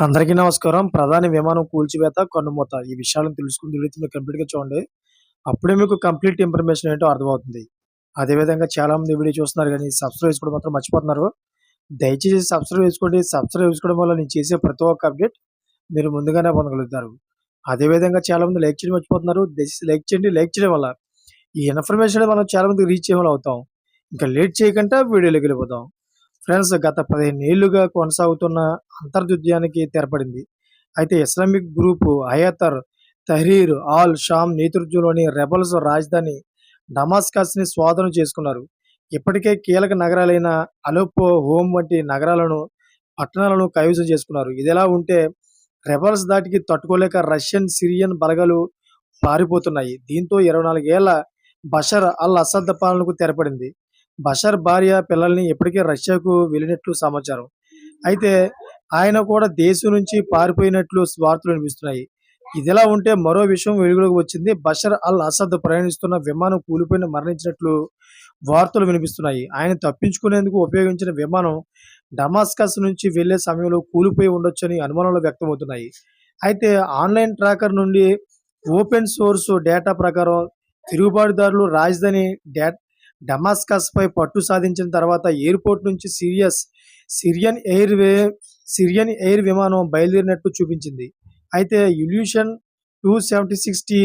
అందరికీ నమస్కారం. ప్రధాని విమానం కూల్చివేత, కన్నుమూత ఈ విషయాలను తెలుసుకుని వీడియో మీరు కంప్లీట్‌గా చూడండి. అప్పుడే మీకు కంప్లీట్ ఇన్ఫర్మేషన్ ఏంటో అర్థమవుతుంది. అదేవిధంగా చాలామంది వీడియో చూస్తున్నారు కానీ సబ్స్క్రైబ్ చేసుకోవడం మాత్రం మర్చిపోతున్నారు. దయచేసి సబ్స్క్రైబ్ చేసుకోండి. సబ్స్క్రైబ్ చేసుకోవడం వల్ల నేను చేసే ప్రతి ఒక్క అప్డేట్ మీరు ముందుగానే పొందగలుగుతారు. అదేవిధంగా చాలామంది లైక్ చేయడం మర్చిపోతున్నారు. దయచేసి లైక్ చేయండి. లైక్ చేయడం వల్ల ఈ ఇన్ఫర్మేషన్ మనం చాలా మందికి రీచ్ అయ్యేవాళ్ళం అవుతాం. ఇంకా లేట్ చేయకుండా వీడియోలోకి వెళ్ళిపోతాం ఫ్రెండ్స్ గత 15 ఏళ్ళుగా కొనసాగుతున్న అంతర్యుద్ధానికి తెరపడింది. అయితే Islamic group Hayat Tahrir al Sham నేతృత్వంలోని రెబల్స్ రాజధాని డమాస్కస్‌ని స్వాధీనం చేసుకున్నారు. ఇప్పటికే కీలక నగరాలైన అలోపో హోమ్ వంటి నగరాలను, పట్టణాలను కైవసం చేసుకున్నారు. ఇదిలా ఉంటే రెబల్స్ దాటికి తట్టుకోలేక రష్యన్, సిరియన్ బలగాలు పారిపోతున్నాయి. దీంతో ఇరవై నాలుగేళ్ళ బషర్ అల్ అసద్ పాలనకు తెరపడింది. బషర్ భార్య, పిల్లల్ని ఇప్పటికే రష్యాకు వెళ్ళినట్లు సమాచారం. అయితే ఆయన కూడా దేశం నుంచి పారిపోయినట్లు వార్తలు వినిపిస్తున్నాయి. ఇదిలా ఉంటే మరో విషయం వెలుగులోకి వచ్చింది. బషర్ అల్ అసద్ ప్రయాణిస్తున్న విమానం కూలిపోయిన మరణించినట్లు వార్తలు వినిపిస్తున్నాయి. ఆయన తప్పించుకునేందుకు ఉపయోగించిన విమానం డమాస్కస్ నుంచి వెళ్ళే సమయంలో కూలిపోయి ఉండొచ్చని అనుమానాలు వ్యక్తమవుతున్నాయి. అయితే ఆన్‌లైన్ ట్రాకర్ నుండి ఓపెన్ సోర్స్ డేటా ప్రకారం తిరుగుబాటుదారులు రాజధాని డేటా డమాస్కస్‌పై పట్టు సాధించిన తర్వాత ఎయిర్‌పోర్ట్ నుంచి Sirius Syrian air way Syrian air విమానం బయలుదేరినట్టు చూపించింది. అయితే ఇల్యూషన్ 276 టీ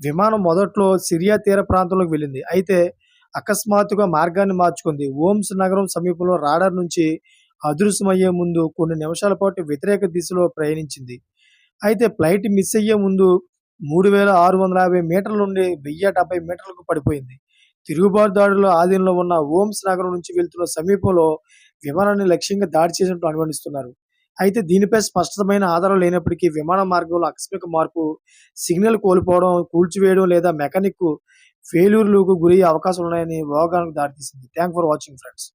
విమానం మొదట్లో సిరియా తీర ప్రాంతంలోకి వెళ్ళింది అయితే అకస్మాత్తుగా మార్గాన్ని మార్చుకుంది. ఓమ్స్ నగరం సమీపంలో రాడార్ నుంచి అదృశ్యమయ్యే ముందు కొన్ని నిమిషాల పాటు వ్యతిరేక దిశలో ప్రయాణించింది. అయితే ఫ్లైట్ మిస్ అయ్యే ముందు 3650 మీటర్ల నుండి 1070 మీటర్లకు పడిపోయింది. తిరుగుబాటుదారుల ఆధీనంలో ఉన్న ఓమ్స్ నగరం నుంచి వెళ్తున్న సమీపంలో విమానాన్ని లక్ష్యంగా దాడి చేసినట్టు అనుమానిస్తున్నారు. అయితే దీనిపై స్పష్టమైన ఆధారం లేనప్పటికీ విమాన మార్గంలో ఆకస్మిక మార్పు, సిగ్నల్ కోల్పోవడం, కూల్చివేయడం లేదా మెకానిక్ ఫెయిల్యూర్‌లకు గురయ్యే అవకాశాలున్నాయని ఊహాగానాలకు దారితీసింది. Thank for watching friends.